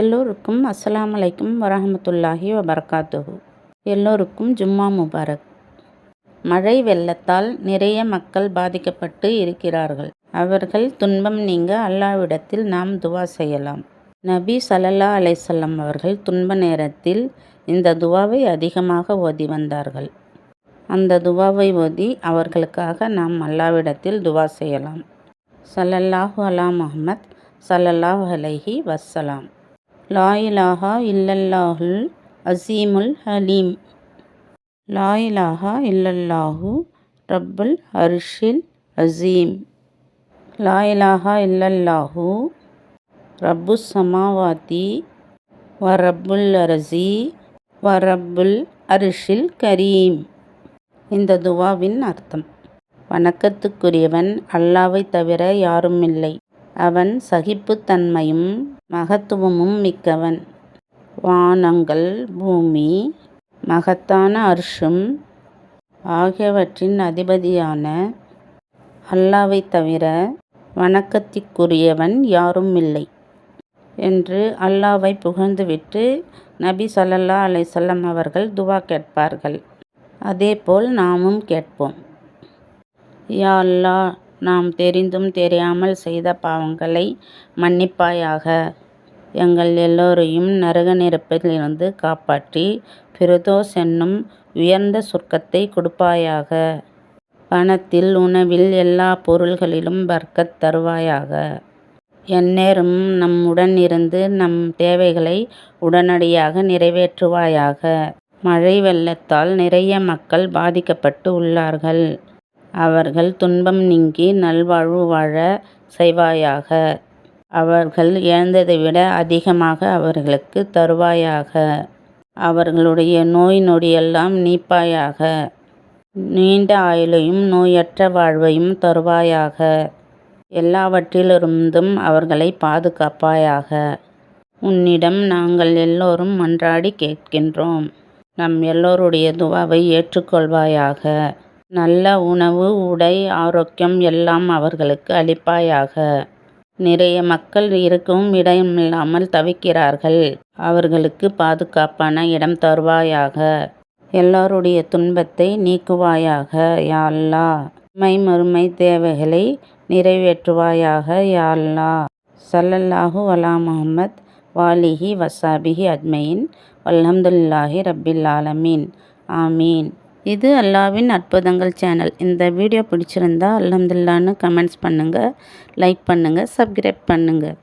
எல்லோருக்கும் அஸ்ஸலாம் அலைக்கும் வரஹமத்துல்லாஹி வபரகாத்துஹு. எல்லோருக்கும் ஜும்மா முபாரக். மழை வெள்ளத்தால் நிறைய மக்கள் பாதிக்கப்பட்டு இருக்கிறார்கள். அவர்கள் துன்பம் நீங்க அல்லாவிடத்தில் நாம் துவா செய்யலாம். நபி சல்லல்லா அலைசல்லம் அவர்கள் துன்ப நேரத்தில் இந்த துவாவை அதிகமாக ஓதி வந்தார்கள். அந்த துவாவை ஓதி அவர்களுக்காக நாம் அல்லாவிடத்தில் துவா செய்யலாம். சல்லல்லாஹு அலா முகமத் சல்லல்லாஹு அலைஹி வஸ்ஸலாம் லா இல்லல்லாஹுல் அசீமுல் ஹலீம். லா இல்லல்லாஹு ரப்புல் அர்ஷில் அசீம். லா இல்லல்லாஹு ரப்பு சமாவாத்தி வ ரப்புல் அரசி வ ரப்புல் அரிஷில் கரீம். இந்த துவாவின் அர்த்தம் வணக்கத்துக்குரியவன் அல்லாவை தவிர யாரும் இல்லை அவன் சகிப்புத்தன்மையும் மகத்துவமும் மிக்கவன். வானங்கள் பூமி மகத்தான அர்ஷும் ஆகியவற்றின் அதிபதியான அல்லாவை தவிர வணக்கத்திற்குரியவன் யாரும் இல்லை என்று அல்லாவை புகழ்ந்துவிட்டு நபி சல்லல்லா அலைசல்லம் அவர்கள் துவா கேட்பார்கள். அதேபோல் நாமும் கேட்போம். யா அல்லா நாம் தெரிந்தும் தெரியாமல் செய்த பாவங்களை மன்னிப்பாயாக. எங்கள் எல்லோரையும் நரக நெருப்பிலிருந்து காப்பாற்றி பிரதோஸ் என்னும் உயர்ந்த சொர்க்கத்தை கொடுப்பாயாக. பணத்தில் உணவில் எல்லா பொருள்களிலும் பர்க்கத் தருவாயாக. எந்நேரம் நம்முடன் இருந்து நம் தேவைகளை உடனடியாக நிறைவேற்றுவாயாக. மழை வெள்ளத்தால் நிறைய மக்கள் பாதிக்கப்பட்டு உள்ளார்கள். அவர்கள் துன்பம் நீங்கி நல்வாழ்வு வாழ செய்வாயாக. அவர்கள் இழந்ததை விட அதிகமாக அவர்களுக்கு தருவாயாக. அவர்களுடைய நோய் நொடியெல்லாம் நீப்பாயாக. நீண்ட ஆயுளையும் நோயற்ற வாழ்வையும் தருவாயாக. எல்லாவற்றிலிருந்தும் அவர்களை பாதுகாப்பாயாக. உன்னிடம் நாங்கள் எல்லோரும் மன்றாடி கேட்கின்றோம். நம் எல்லோருடைய துவாவை ஏற்றுக்கொள்வாயாக. நல்ல உணவு உடை ஆரோக்கியம் எல்லாம் அவர்களுக்கு அளிப்பாயாக. நிறைய மக்கள் இருக்கவும் இடமில்லாமல் தவிக்கிறார்கள். அவர்களுக்கு பாதுகாப்பான இடம் தருவாயாக. எல்லோருடைய துன்பத்தை நீக்குவாயாக. யா மை மறுமை தேவைகளை நிறைவேற்றுவாயாக. யா சல்லல்லாஹு அலா முஹம்மத் வாலிஹி வசாபிஹி அஜ்மையின். வல்ஹம்துல்லாஹி ரப்பில் ஆலமீன். ஆமீன். இது அல்லாவின் அற்புதங்கள் சேனல் இந்த வீடியோ பிடிச்சிருந்தா அல்ஹம்துல்லான்னு கமெண்ட்ஸ் பண்ணுங்கள் லைக் பண்ணுங்கள் சப்ஸ்கிரைப் பண்ணுங்கள்